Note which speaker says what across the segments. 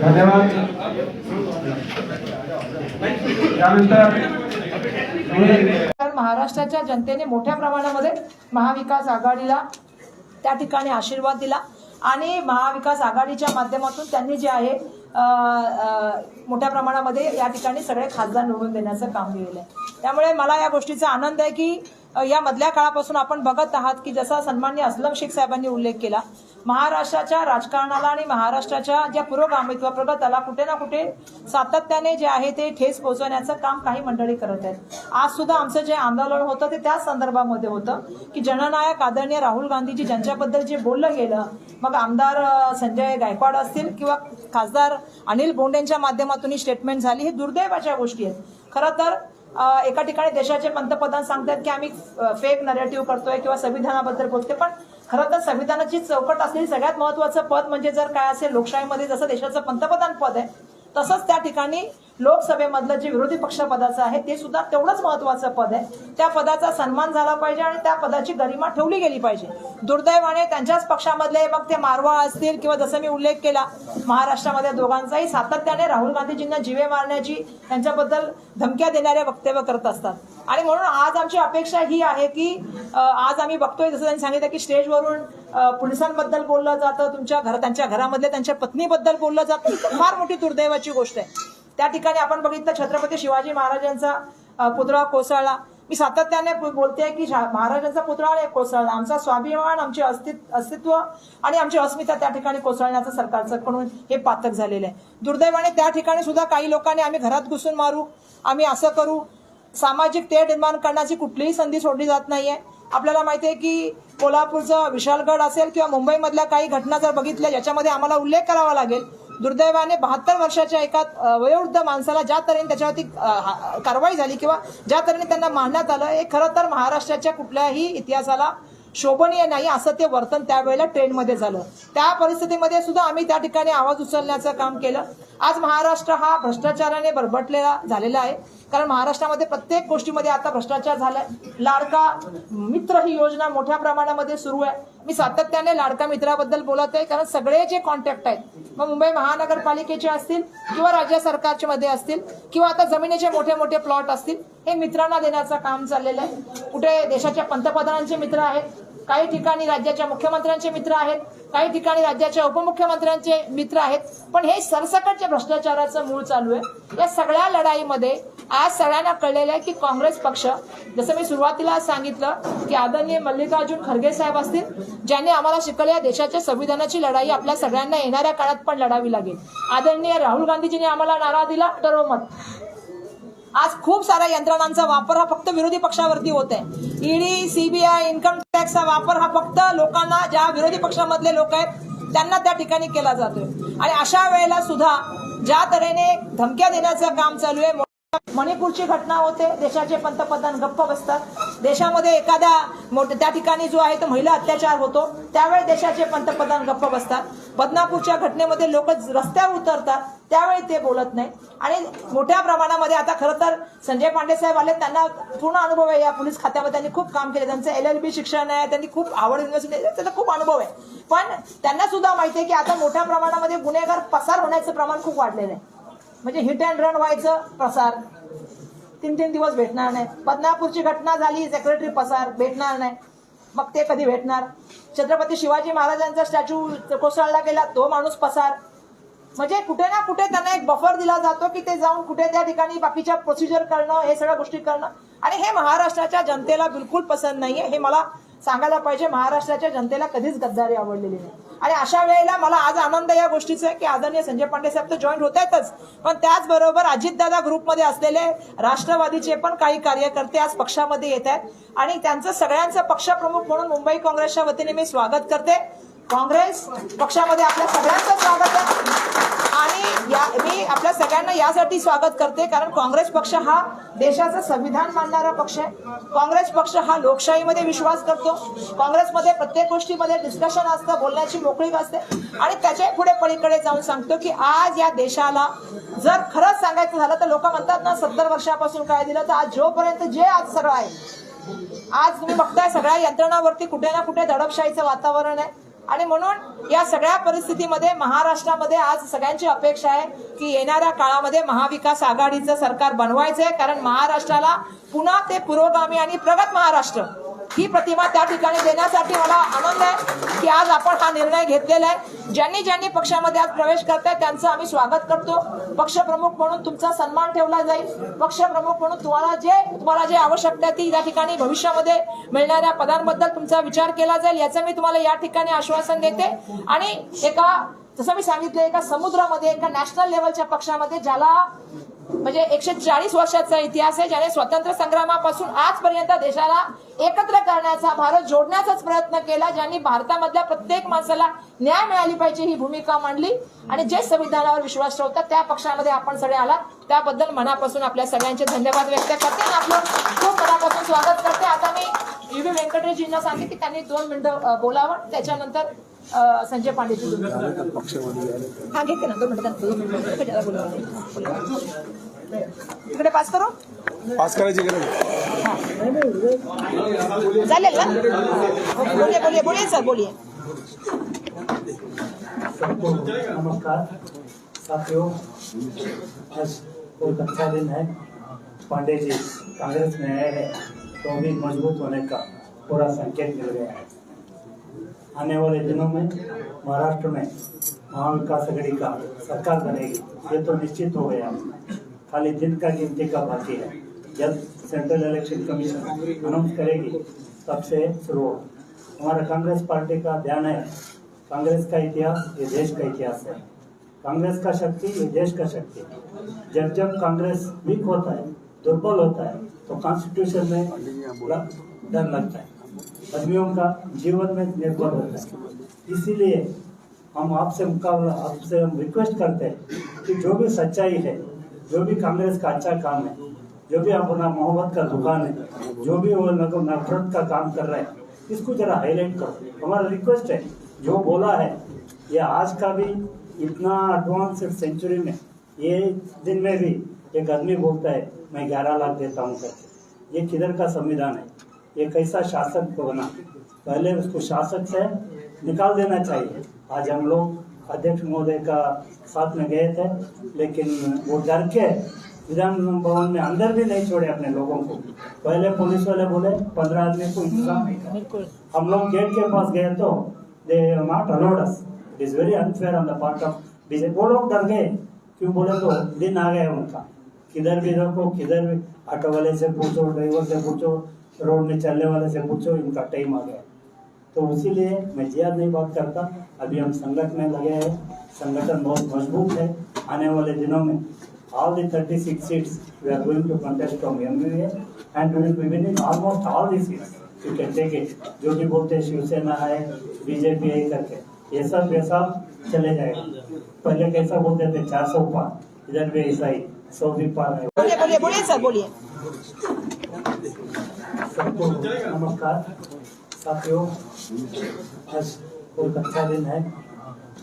Speaker 1: धन्यवाद. त्यानंतर
Speaker 2: तर महाराष्ट्राच्या जनतेने मोठ्या प्रमाणामध्ये महाविकास आघाडीला त्या ठिकाणी आशीर्वाद दिला आणि महाविकास आघाडीच्या माध्यमातून त्यांनी जे आहे मोठ्या प्रमाणामध्ये या ठिकाणी सगळे खासदार निवडून देण्याचं काम केलेलं आहे. त्यामुळे मला या गोष्टीचा आनंद आहे की या मधल्या काळापासून आपण बघत आहात की जसा सन्मान्य असलम शेख साहेबांनी उल्लेख केला महाराष्ट्राच्या राजकारणाला आणि महाराष्ट्राच्या ज्या पुरोगामित्व प्रगताला कुठे ना कुठे सातत्याने जे आहे ते ठेस पोहोचवण्याचं काम काही मंडळी करत आहेत. आज सुद्धा आमचं जे आंदोलन होतं ते त्याच संदर्भामध्ये होतं की जननायक आदरणीय राहुल गांधीजी ज्यांच्याबद्दल जे बोललं गेलं मग आमदार संजय गायकवाड असतील किंवा खासदार अनिल बोंडेंच्या माध्यमातून ही स्टेटमेंट झाली ही दुर्दैवाच्या गोष्टी आहेत. खरं तर एका ठिकाणी देशाचे पंतप्रधान सांगतात की आम्ही फेक नरेटिव्ह करतोय किंवा संविधानाबद्दल बोलते पण खरं तर संविधानाची चौकट असलेली सगळ्यात महत्वाचं पद म्हणजे जर काय असेल लोकशाहीमध्ये जसं देशाचं पंतप्रधान पद आहे तसंच त्या ठिकाणी लोकसभेमधलं जे विरोधी पक्ष पदाचं आहे ते सुद्धा तेवढंच महत्वाचं पद आहे. त्या पदाचा सन्मान झाला पाहिजे आणि त्या पदाची गरिमा ठेवली गेली पाहिजे. दुर्दैवाने त्यांच्याच पक्षामधले मग ते मारवा असतील किंवा जसं मी उल्लेख केला महाराष्ट्रामध्ये दोघांचाही सातत्याने राहुल गांधीजींना जीवे मारण्याची त्यांच्याबद्दल धमक्या देणारे वक्तव्य करत असतात. आणि म्हणून आज आमची अपेक्षा ही आहे की आज आम्ही बघतोय जसं त्यांनी सांगितलं की स्टेजवरून पोलिसांबद्दल बोललं जातं तुमच्या घर त्यांच्या घरामधल्या त्यांच्या पत्नीबद्दल बोललं जातं. फार मोठी दुर्दैवाची गोष्ट आहे. त्या ठिकाणी आपण बघितलं छत्रपती शिवाजी महाराजांचा पुतळा कोसळला. मी सातत्याने बोलते की शा- महाराजांचा पुतळा नाही कोसळला. आमचा स्वाभिमान आमचे अस्तित्व आणि आमची अस्मिता त्या ठिकाणी कोसळण्याचं सरकारचं कडून हे पातक झालेलं आहे. दुर्दैवाने त्या ठिकाणी सुद्धा काही लोकांनी आम्ही घरात घुसून मारू आम्ही असं करू. सामाजिक ते निर्माण करण्याची कुठलीही संधी सोडली जात नाहीये. आपल्याला माहिती आहे की कोल्हापूरचं विशालगड असेल किंवा मुंबईमधल्या काही घटना जर बघितल्या ज्याच्यामध्ये आम्हाला उल्लेख करावा लागेल. दुर्दैवाने बहात्तर वर्षाच्या एका वयोवृद्ध माणसाला ज्या तऱ्हेने त्याच्यावरती हा- कारवाई झाली किंवा ज्या तऱ्हेने त्यांना मारण्यात आलं हे खरं तर महाराष्ट्राच्या कुठल्याही इतिहासाला शोभनीय नाही असं ते वर्तन त्यावेळेला ट्रेनमध्ये झालं. त्या परिस्थितीमध्ये सुद्धा आम्ही त्या ठिकाणी आवाज उचलण्याचं काम केलं. आज महाराष्ट्र हा भ्रष्टाचाराने बरबटलेला झालेला आहे. कारण महाराष्ट्रामध्ये प्रत्येक गोष्टीमध्ये आता भ्रष्टाचार झालाय. लाडका मित्र ही योजना मोठ्या प्रमाणामध्ये सुरू आहे. मी सातत्याने लाडका मित्राबद्दल बोलत आहे कारण सगळे जे कॉन्टॅक्ट आहेत मग मुंबई महानगरपालिकेचे असतील किंवा राज्य सरकारच्या मध्ये असतील किंवा आता जमिनीचे मोठे मोठे प्लॉट असतील हे मित्रांना देण्याचं काम चाललेलं आहे. कुठे देशाच्या पंतप्रधानांचे मित्र आहेत काही ठिकाणी राज्याच्या मुख्यमंत्र्यांचे मित्र आहेत काही ठिकाणी राज्याच्या उपमुख्यमंत्र्यांचे मित्र आहेत. पण हे सरसकटच्या भ्रष्टाचाराचं मूळ चालू आहे. या सगळ्या लढाईमध्ये आज सगळ्यांना कळलेलं आहे की काँग्रेस पक्ष जसं मी सुरुवातीला सांगितलं की आदरणीय मल्लिकार्जुन खरगे साहेब असतील ज्यांनी आम्हाला शिकवलं या देशाच्या संविधानाची लढाई आपल्या सगळ्यांना येणाऱ्या काळात पण लढावी लागेल. आदरणीय राहुल गांधीजींनी आम्हाला नारा दिला टरोमत आज खूप साऱ्या यंत्रणांचा वापर हा फक्त विरोधी पक्षावरती होत आहे. ईडी सीबीआय इन्कम टॅक्सचा वापर हा फक्त लोकांना ज्या विरोधी पक्षामधले लोक आहेत त्यांना त्या ठिकाणी केला जातोय. आणि अशा वेळेला सुद्धा ज्या तऱ्हेने धमक्या देण्याचं काम चालू आहे मणिपूरची घटना होते देशाचे पंतप्रधान गप्प बसतात. देशामध्ये एखाद्या मोठ्या त्या ठिकाणी जो आहे तो महिला अत्याचार होतो त्यावेळी देशाचे पंतप्रधान गप्प बसतात. बदनापूरच्या घटनेमध्ये लोक रस्त्यावर उतरतात त्यावेळी ते बोलत नाही. आणि मोठ्या प्रमाणामध्ये आता खरं तर संजय पांडे साहेब आले त्यांना पूर्ण अनुभव आहे. या पोलीस खात्यामध्ये त्यांनी खूप काम केले. त्यांचं एल एल बी शिक्षण आहे त्यांनी खूप आवड युनिव्हर्सिटी त्याचा खूप अनुभव आहे. पण त्यांना सुद्धा माहिती आहे की आता मोठ्या प्रमाणामध्ये गुन्हेगार पसार होण्याचं प्रमाण खूप वाढलेलं आहे. म्हणजे हिट अँड रन व्हायचं प्रसार. तीन तीन दिवस भेटणार नाही. बदनापूरची घटना झाली सेक्रेटरी पसार भेटणार नाही. मग ते कधी भेटणार? छत्रपती शिवाजी महाराजांचा स्टॅच्यू कोसळला गेला तो माणूस पसार. म्हणजे कुठे ना कुठे त्यांना एक बफर दिला जातो की ते जाऊन कुठे त्या ठिकाणी बाकीच्या प्रोसिजर करणं हे सगळ्या गोष्टी करणं. आणि हे महाराष्ट्राच्या जनतेला बिलकुल पसंत नाहीये. हे मला सांगायला पाहिजे महाराष्ट्राच्या जनतेला कधीच गद्दारी आवडलेली नाही. आणि अशा वेळेला मला आज आनंद या गोष्टीचा आहे की आदरणीय संजय पांडे साहेब तर जॉईन होत आहेतच पण त्याचबरोबर अजितदादा ग्रुपमध्ये असलेले राष्ट्रवादीचे पण काही कार्यकर्ते आज पक्षामध्ये येत आहेत. आणि त्यांचं सगळ्यांचं पक्षप्रमुख म्हणून मुंबई काँग्रेसच्या वतीने मी स्वागत करते. काँग्रेस पक्षामध्ये आपल्या सगळ्यांचं स्वागत आहे. आणि या मी आपल्या सगळ्यांना यासाठी स्वागत करते कारण काँग्रेस पक्ष हा देशाचं संविधान मानणारा पक्ष आहे. काँग्रेस पक्ष हा लोकशाहीमध्ये विश्वास करतो. काँग्रेसमध्ये प्रत्येक गोष्टीमध्ये डिस्कशन असतं बोलण्याची मोकळीक असते. आणि त्याच्या पुढे पलीकडे जाऊन सांगतो की आज या देशाला जर खरंच सांगायचं झालं तर लोक म्हणतात ना सत्तर वर्षापासून काय दिलं तर आज जोपर्यंत जे आज सगळं आहे आज तुम्ही बघताय सगळ्या यंत्रणावरती कुठे ना कुठे दडपशाहीचं वातावरण आहे. आणि म्हणून या सगळ्या परिस्थितीमध्ये महाराष्ट्रामध्ये आज सगळ्यांची अपेक्षा आहे की येणाऱ्या काळामध्ये महाविकास आघाडीचं सरकार बनवायचं आहे कारण महाराष्ट्राला पुन्हा ते पुरोगामी आणि प्रगत महाराष्ट्र ही प्रतिमा त्या ठिकाणी देण्यासाठी मला आनंद आहे की आज आपण हा निर्णय घेतलेला आहे. ज्यांनी ज्यांनी पक्षामध्ये आज प्रवेश करताय त्यांचं आम्ही स्वागत करतो. पक्षप्रमुख म्हणून तुमचा सन्मान ठेवला जाईल. पक्षप्रमुख म्हणून तुम्हाला जे तुम्हाला जे आवश्यकता आहे ती या ठिकाणी भविष्यामध्ये मिळणाऱ्या पदांबद्दल तुमचा विचार केला जाईल. याचं मी तुम्हाला या ठिकाणी आश्वासन देते. आणि एका जसं मी सांगितलं एका समुद्रामध्ये एका नॅशनल लेवलच्या पक्षामध्ये ज्याला म्हणजे एकशे चाळीस वर्षाचा इतिहास आहे ज्याने स्वातंत्र्य संग्रामापासून आजपर्यंत देशाला एकत्र करण्याचा भारत जोडण्याचाच प्रयत्न केला ज्यांनी भारतामधल्या प्रत्येक माणसाला न्याय मिळाली पाहिजे ही भूमिका मांडली. आणि जे संविधानावर विश्वास ठेवतात त्या पक्षामध्ये आपण सगळे आलात. त्याबद्दल मनापासून आपल्या सगळ्यांचे धन्यवाद व्यक्त करते. आणि आपलं खूप मनापासून स्वागत करते. आता मी यू व्ही. व्यंकटेशजींना सांगते की त्यांनी दोन मिनिटं बोलावं. त्याच्यानंतर संजय पांडेजी बोलतील. हा घेते ना दोन मिनिटं दोन मिनिटं. इकडे पास करू.
Speaker 3: पास करायची गरज आहे.
Speaker 2: चालेल ना? बोलिए बोलिए बोलिए सर बोलिए
Speaker 4: सबको नमस्कार. साथियों आज बहुत अच्छा दिन है पांडे जी कांग्रेस में आए हैं तो भी मजबूत होने का पूरा संकेत मिल गया है आने वाले दिनों में महाराष्ट्र में महाविकास अघाड़ी का सरकार बनेगी, ये तो निश्चित हो गया। खाली दिन का गिनती का बाकी है। जब सेंट्रल इलेक्शन कमीशन अनाउंस करेगी, तब से शुरू हो हमारा कांग्रेस पार्टी का ध्यान है। कांग्रेस का इतिहास ये देश का इतिहास है। कांग्रेस का शक्ति ये देश का शक्ति जब जब कांग्रेस वीक होता है, दुर्बल होता है तो कॉन्स्टिट्यूशन में डर लगता है। आदमियों का जीवन में निर्भर होता है। इसीलिए हम आपसे मुकाबला, आपसे हम रिक्वेस्ट करते हैं कि जो भी सच्चाई है, जो भी कांग्रेस का अच्छा काम है, जो भी अपना मोहब्बत का दुकान है, जो भी वो नफरत का काम कर रहे हैं, इसको जरा हाईलाइट करो। हमारा रिक्वेस्ट है, जो बोला है, ये आज का भी इतना एडवांस सेंचुरी में, ये दिन में भी एक आदमी बोलता है, मैं ग्यारह लाख देता हूँ करके। ये किधर का संविधान है? ये कैसा शासक को बना। पहले उसको शासक से निकाल देना चाहिए। आज हम लोग अध्यक्ष महोदय का साथ में गए थे लेकिन वो डर के विधान भवन में अंदर भी नहीं छोड़े अपने लोगों को। पहले पुलिस वाले बोले पंद्रह आदमी को इंतज़ाम हम लोग गेट के पास गए तो they not allowed us it is very unfair on the part of BJP वो लोग डर गए। क्यों बोले तो दिन आ गया उनका। किधर भी रखो किधर भी। ऑटो वाले से पूछो ड्राइवर से पूछो रोड में चलने वाले से पूछो, इनका टाइम आ गया। तो इसीलिए मैं ज़्यादा नहीं बात करता। अभी हम संगठन में लगे हैं। संगठन बहुत मज़बूत है आने वाले दिनों में। All the 36 seats we are going to contest from MUA and we will be winning almost all the seats. You can take it. जो भी बोलते हैं, शिवसेना है बीजेपी है करके ये सब ये सब चले जाएगा। पहले कैसा बोलते थे, चार सौ पार। इधर भी ऐसा ही, सौ भी पार है।
Speaker 2: बोलिए बोलिए बोलिए, सर, बोलिए।
Speaker 4: सबको नमस्कार। साथियों, आज बहुत अच्छा दिन है।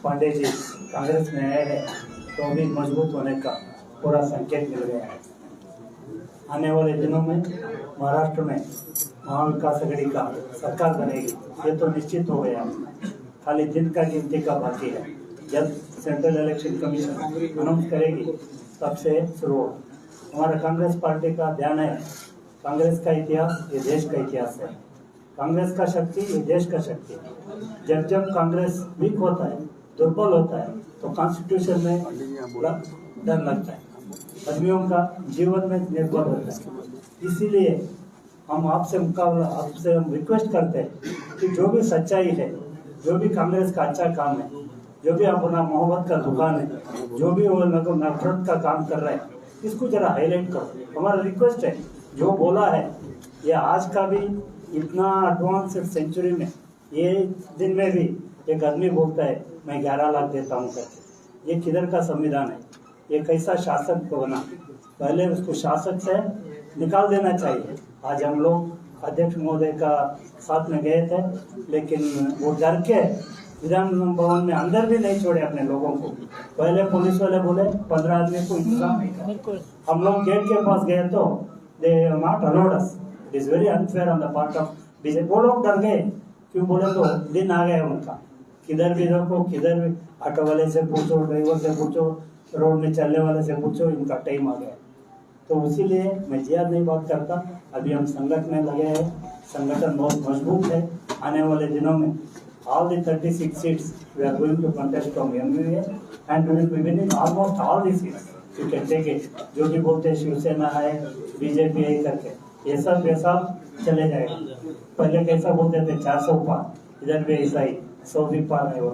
Speaker 4: पांडे जी, कांग्रेस में आए हैं तो भी मज़बूत होने का पूरा संकेत मिल गया है। आने वाले दिनों में महाराष्ट्र में महाविकास अघाड़ी का सरकार बनेगी, ये तो निश्चित हो गया। खाली दिन का गिनती का बाकी है। जब सेंट्रल इलेक्शन कमीशन अनाउंस करेगी, तब से शुरू हमारा कांग्रेस पार्टी का ध्यान है कांग्रेस का इतिहास, ये देश का इतिहास है। कांग्रेस का शक्ति, ये देश का शक्ति है। जब जब कांग्रेस वीक होता है, दुर्बल होता है तो कॉन्स्टिट्यूशन में डर लगता है। आदमियों का जीवन में निर्भर होता है। इसीलिए हम आपसे मुकाबला, आपसे हम रिक्वेस्ट करते हैं कि जो भी सच्चाई है, जो भी कांग्रेस का अच्छा काम है, जो भी अपना मोहब्बत का दुकान है, जो भी वो नफरत का काम कर रहा है, इसको जरा हाईलाइट करो। हमारा रिक्वेस्ट है जो बोला है ये आज का भी इतना एडवांस सेंचुरी में ये दिन में भी एक आदमी बोलता है मैं ग्यारह लाख देता हूँ करके। ये किधर का संविधान है? ये कैसा शासक को बना? पहले उसको शासक से निकाल देना चाहिए। आज हम लोग अध्यक्ष महोदय का साथ में गए थे लेकिन वो डर के विधान भवन में अंदर भी नहीं छोड़े अपने लोगों को। पहले पुलिस वाले बोले पंद्रह आदमी को इंतज़ाम हम लोग गेट के पास गए तो they not allowed us it is very unfair on the part of BJP वो लोग डर गए क्यों बोले तो? दिन आ गया उनका। किधर भी रखो, किधर भी। ऑटो वाले से पूछो, ड्राइवर से पूछो, रोड में चलने वाले से पूछो, इनका टाइम आ गया तो इसीलिए मैं ज़्यादा नहीं बात करता। अभी हम संगठन में लगे हैं। संगठन बहुत मज़बूत है। आने वाले दिनों में all the 36 seats we are going to contest from MUA and we will be winning almost all the seats. Can take it. जो भी बोलते हैं शिवसेना है बीजेपी है करके ये सब ये सब चले जाएगा। पहले कैसा बोलते थे चार सौ पार। इधर भी ऐसा ही सौ भी पार है वो।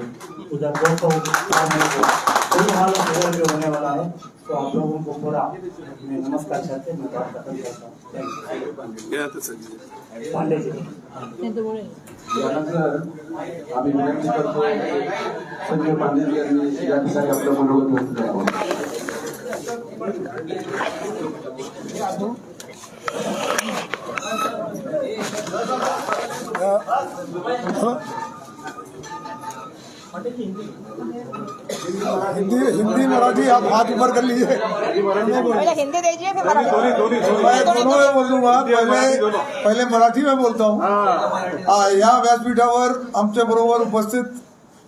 Speaker 4: उधर दो सौ पार नहीं हुआ कोई हालत इधर भी होने वाला है। तो आप लोगों को पूरा नमस्कार करते मैं बात खत्म करता हूँ. पांडे जी।
Speaker 1: आम्ही विनंती करतो संजय पांडे यांनी या ठिकाणी आपलं मनोगत व्यक्त करावं
Speaker 3: हिंदी हिंदी मराठी आप हाथ ऊपर कर लीजिए।
Speaker 2: पहिले हिंदी दीजिए फिर
Speaker 3: मैं दोनों में बोल। दूँगा पहले पहिले मराठी में बोलता हूँ। आ, या व्यासपीठावर आमच्या बरोबर उपस्थित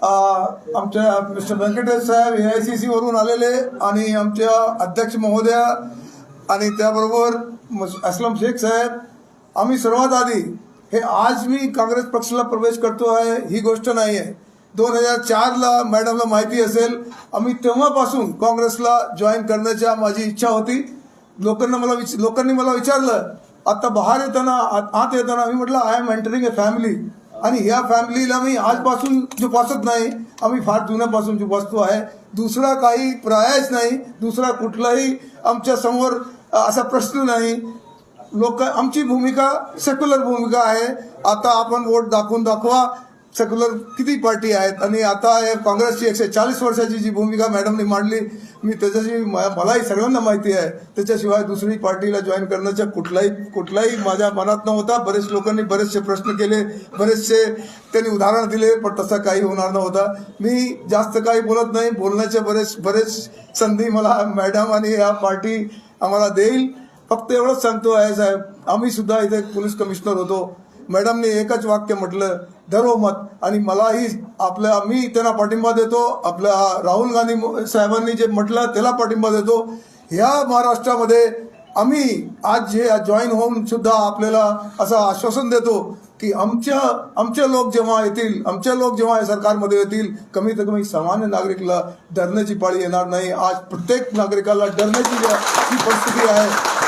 Speaker 3: आमच्या मिस्टर व्यंकटेश साहेब ए आय सी सी वरून आलेले आणि आमच्या अध्यक्ष महोदया आणि त्याबरोबर मस- असलम शेख साहेब. आम्ही सर्वात आधी हे आज मी काँग्रेस पक्षाला प्रवेश करतो आहे ही गोष्ट नाही आहे. दोन हजार चारला मॅडमला माहिती असेल आम्ही तेव्हापासून काँग्रेसला जॉईन करण्याच्या माझी इच्छा होती. लोकांना मला विच लोकांनी मला विचारलं आता बाहेर येताना आत आत येताना मी म्हटलं I am entering a family आणि या फॅमिलीला मी आजपासून जोपासत नाही आम्ही फार जुन्यापासून जुपासतो आहे दुसरा काही पर्यायच नाही दुसरा कुठलाही आमच्यासमोर असा प्रश्न नाही. लोक आमची भूमिका सेक्युलर भूमिका आहे. आता आपण वोट दाखवून दाखवा. सेक्युलर किती पार्टी आहेत? आणि आता काँग्रेसची एकशे चाळीस वर्षाची जी भूमिका मॅडमने मांडली मी त्याच्याशी मलाही सर्वांना माहिती आहे. त्याच्याशिवाय दुसरी पार्टीला जॉईन करण्याचा कुठलाही कुठलाही माझ्या मनात नव्हता. बरेच लोकांनी बरेचसे प्रश्न केले बरेचसे त्यांनी उदाहरण दिले पण तसं काही होणार नव्हता. मी जास्त काही बोलत नाही. बोलण्याचे बरेच बरेच संधी मला मॅडम आणि या पार्टी आम्हाला देईल. फक्त एवढंच सांगतो आहे साहेब आम्ही सुद्धा इथे पोलीस कमिशनर होतो. मॅडमने एकच वाक्य म्हटलं धरो मत आणि मलाही आपल्या मी त्यांना पाठिंबा देतो. आपल्या राहुल गांधी साहेबांनी जे म्हटलं त्याला पाठिंबा देतो. ह्या महाराष्ट्रामध्ये आम्ही आज जे जॉईन होऊन सुद्धा आपल्याला असं आश्वासन देतो की आमच्या आमचे लोक जेव्हा येतील आमचे लोक जेव्हा या सरकारमध्ये येतील कमीत कमी सामान्य नागरिकला डरण्याची पाळी येणार नाही. आज प्रत्येक नागरिकाला डरण्याची जी परिस्थिती आहे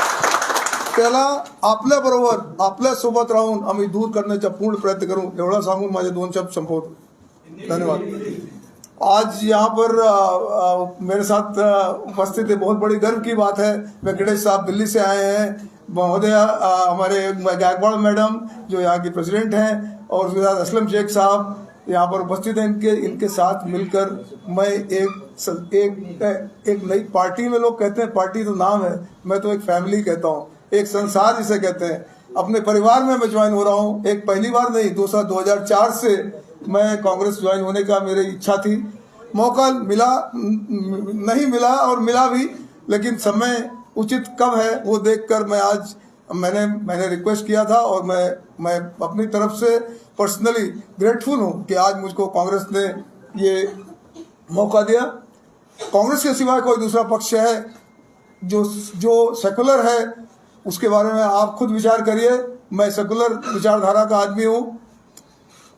Speaker 3: त्याला आपल्याबरोबर आपल्यासोबत राहून आम्ही दूर करण्याचा पूर्ण प्रयत्न करू एवढा सांगून माझे दोन शब्द संपवतो. धन्यवाद. आज यहाँ पर अ, अ, मेरे साथ उपस्थित है बहुत बड़ी गर्व की बात है। वेंकटेश साहब दिल्ली से आए हैं। महोदय हमारे गायकवाड़ मैडम जो यहाँ की प्रेसिडेंट हैं और उसके साथ असलम शेख साहब यहाँ पर उपस्थित हैं। इनके इनके साथ मिलकर मैं एक एक एक नई पार्टी में लोग कहते हैं पार्टी तो नाम है मैं तो एक फैमिली कहता हूँ। एक संसार जिसे कहते हैं। अपने परिवार में मैं ज्वाइन हो रहा हूँ। एक पहली बार नहीं, दूसरा 2004 से मैं कांग्रेस ज्वाइन होने का मेरी इच्छा थी। मौका मिला, नहीं मिला और मिला भी, लेकिन समय उचित कब है, वो देखकर मैं आज मैंने मैंने रिक्वेस्ट किया था और मैं मैं अपनी तरफ़ से पर्सनली ग्रेटफुल हूँ कि आज मुझको कांग्रेस ने ये मौका दिया। कांग्रेस के सिवाय कोई दूसरा पक्ष है जो जो सेकुलर है उसके बारे में आप खुद विचार करिए। मैं सेकुलर विचारधारा का आदमी हूँ।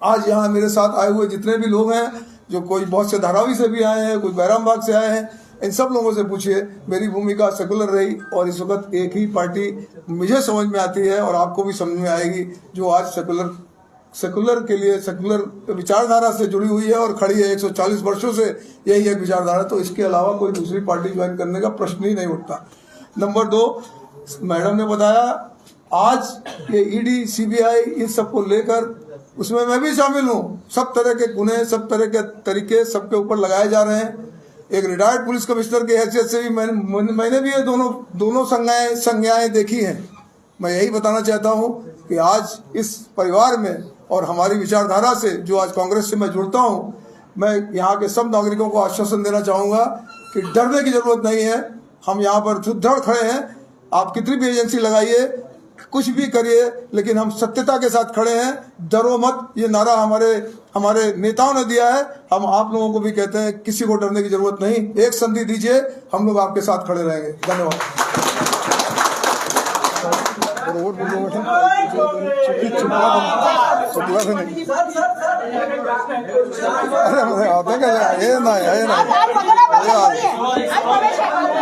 Speaker 3: आज यहाँ मेरे साथ आए हुए जितने भी लोग हैं, जो कोई बहुत से धारावी से भी आए हैं, कोई बैराम बाग से आए हैं, इन सब लोगों से पूछिए। मेरी भूमिका सेकुलर रही और इस वक्त एक ही पार्टी मुझे समझ में आती है और आपको भी समझ में आएगी, जो आज सेकुलर सेकुलर के लिए सेकुलर विचारधारा से जुड़ी हुई है और खड़ी है 140 वर्षों से यही एक विचारधारा। तो इसके अलावा कोई दूसरी पार्टी ज्वाइन करने का प्रश्न ही नहीं उठता। नंबर दो मैडम ने बताया, आज ये ईडी सीबीआई इन सबको लेकर उसमें मैं भी शामिल हूँ। सब तरह के गुने, सब तरह के तरीके सबके ऊपर लगाए जा रहे हैं। एक रिटायर्ड पुलिस कमिश्नर की हैसियत से भी मैंने मैंने भी ये दोनों दोनों संज्ञाएँ संज्ञाएँ देखी हैं। मैं यही बताना चाहता हूँ कि आज इस परिवार में और हमारी विचारधारा से, जो आज कांग्रेस से मैं जुड़ता हूँ, मैं यहाँ के सब नागरिकों को आश्वासन देना चाहूँगा कि डरने की ज़रूरत नहीं है। हम यहाँ पर सुदृढ़ खड़े हैं। आप कितनी भी एजेंसी लगाइए, कुछ भी करिए, लेकिन हम सत्यता के साथ खड़े हैं। डरो मत, ये नारा हमारे हमारे नेताओं ने दिया है। हम आप लोगों को भी कहते हैं, किसी को डरने की ज़रूरत नहीं। एक संधि दीजिए, हम लोग आपके साथ खड़े रहेंगे। धन्यवाद। हे नाही हे नाही
Speaker 2: आज पंधरा वर्ष होती है. आज प्रवेश आहे.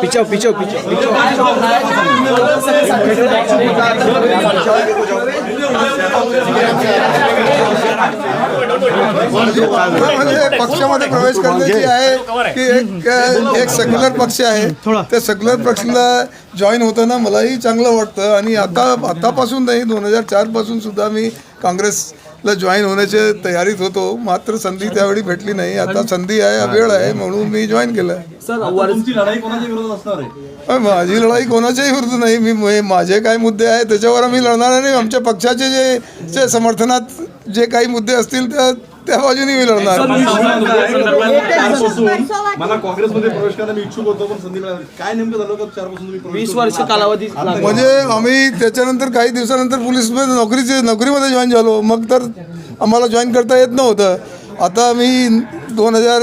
Speaker 5: पिछाओ पिछाओ
Speaker 3: म्हणजे पक्षामध्ये प्रवेश करण्याची आहे की एक एक सेक्युलर पक्ष आहे. त्या सेक्युलर पक्षाला जॉईन होताना मलाही चांगलं वाटतं. आणि आता आतापासून नाही दोन हजार चारपासून सुद्धा मी काँग्रेसला जॉईन होण्याच्या तयारीत होतो. मात्र संधी त्यावेळी भेटली नाही. आता संधी आहे वेळ आहे म्हणून मी जॉईन केलं.
Speaker 6: आहे?
Speaker 3: माझी लढाई कोणाच्याही विरुद्ध नाही. मी माझे काय मुद्दे आहेत त्याच्यावर आम्ही लढणार नाही आमच्या पक्षाचे जे जे समर्थनात जे काही मुद्दे असतील त्या त्या बाजूने मी लढणार
Speaker 6: मला काँग्रेसमध्ये प्रवेश करायला मी इच्छुक होतो पण संधी मिळाली. काय नेमकं झालं प्रवेश
Speaker 5: वीस वर्ष कालावधी.
Speaker 3: म्हणजे आम्ही त्याच्यानंतर काही दिवसानंतर पोलीसमध्ये नोकरीचे नोकरीमध्ये जॉईन झालो. मग तर आम्हाला जॉईन करता येत नव्हतं. आता मी दोन हजार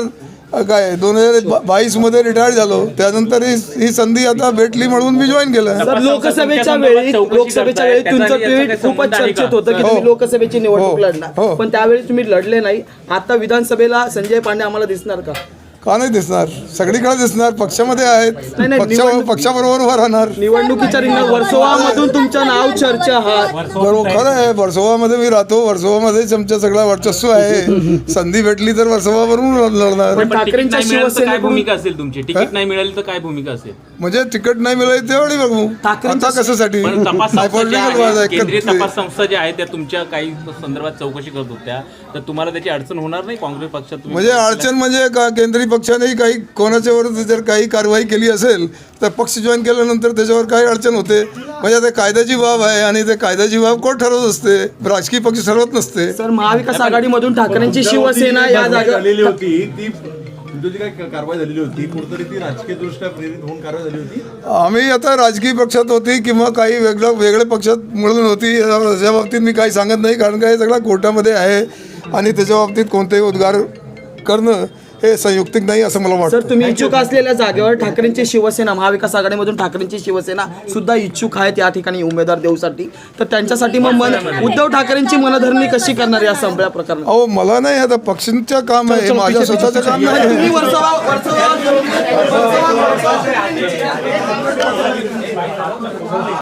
Speaker 3: काय दोन हजार बावीसमध्ये रिटायर झालो. त्यानंतर ही ही संधी आता भेटली म्हणून मी जॉईन केलं
Speaker 5: लोकसभेच्या वेळी लोकसभेच्या वेळी तुमचं ट्विट खूपच चर्चेत होतं की तुम्ही लोकसभेची निवडणूक
Speaker 3: हो.
Speaker 5: लढणार.
Speaker 3: हो.
Speaker 5: पण त्यावेळी तुम्ही लढले नाही. आता विधानसभेला संजय पांडे आम्हाला दिसणार का?
Speaker 3: का नाही दिसणार? सगळीकडे दिसणार पक्षामध्ये आहेत. पक्ष पक्षाबरोबर उभा राहणार.
Speaker 5: निवडणुकीच्या रिंगणात वर्सोवामधून तुमचं नाव चर्चा हा
Speaker 3: बरोबर खरं आहे. वर्सोवामध्ये मी राहतो. वर्सोवामध्येच आमच्या सगळा वर्चस्व आहे. संधी भेटली तर वर्सोवावरून लढणार.
Speaker 5: पण ठाकरेंच्या
Speaker 7: नाही मिळालं तर काय
Speaker 5: शिवसेनेकडून
Speaker 7: भूमिका असेल तुमची? तिकीट नाही मिळाली तर काय भूमिका असेल?
Speaker 3: म्हणजे तिकीट नाही मिळाली त्यावेळी बघू.
Speaker 5: ठाकरेंच्या-
Speaker 3: आता कशासाठी?
Speaker 7: पण तपास संस्था ज्या
Speaker 3: Hypothetical वाद
Speaker 7: आहेत,
Speaker 3: आहे.
Speaker 7: केंद्रीय तपास संस्था ज्या आहेत त्या तुमच्या काही संदर्भात चौकशी करत होत्या. तर तुम्हाला त्याची अडचण होणार नाही? काँग्रेस पक्षात तुम्ही-
Speaker 3: म्हणजे अडचण म्हणजे का केंद्रीय पक्षानेही काही कोणाच्या विरुद्ध जर काही कारवाई केली असेल तर पक्ष जॉईन केल्यानंतर त्याच्यावर काही अडचण होते. म्हणजे ते कायद्याची बाब आहे आणि ते कायद्याची बाब कोण ठरवत असते? राजकीय पक्ष ठरवत नसते.
Speaker 5: सर महाविकास आघाडीमधून ठाकरेंची शिवसेना या
Speaker 6: झालेली
Speaker 5: जागा
Speaker 6: होती ती तुमची जी काही कारवाई झालेली होती? कुठेतरी ती राजकीय दृष्ट्या प्रेरित होऊन कारवाई झाली होती?
Speaker 3: आम्ही आता राजकीय पक्षात होती किंवा काही वेगळं वेगळ्या पक्षात मिळून होती या- याच्या बाबतीत मी काही सांगत नाही कारण का हे सगळं कोर्टामध्ये आहे आणि त्याच्या बाबतीत कोणतेही उद्गार करणं हे संयुक्तिक नाही असं मला वाटतं.
Speaker 5: सर तुम्ही इच्छुक असलेल्या जागेवर ठाकरेंची शिवसेना महाविकास आघाडीमधून ठाकरेंची शिवसेना सुद्धा इच्छुक आहेत या ठिकाणी उमेदवार देऊसाठी. तर त्यांच्यासाठी मग मन उद्धव ठाकरेंची मनधरणी कशी करणार या सगळ्या प्रकरणात?
Speaker 3: अहो मला नाही आता पक्षांचं काम आहे हे माझ्या स्वतःचं काम नाही.
Speaker 5: तुम्ही वर्सोवा वर्सोवा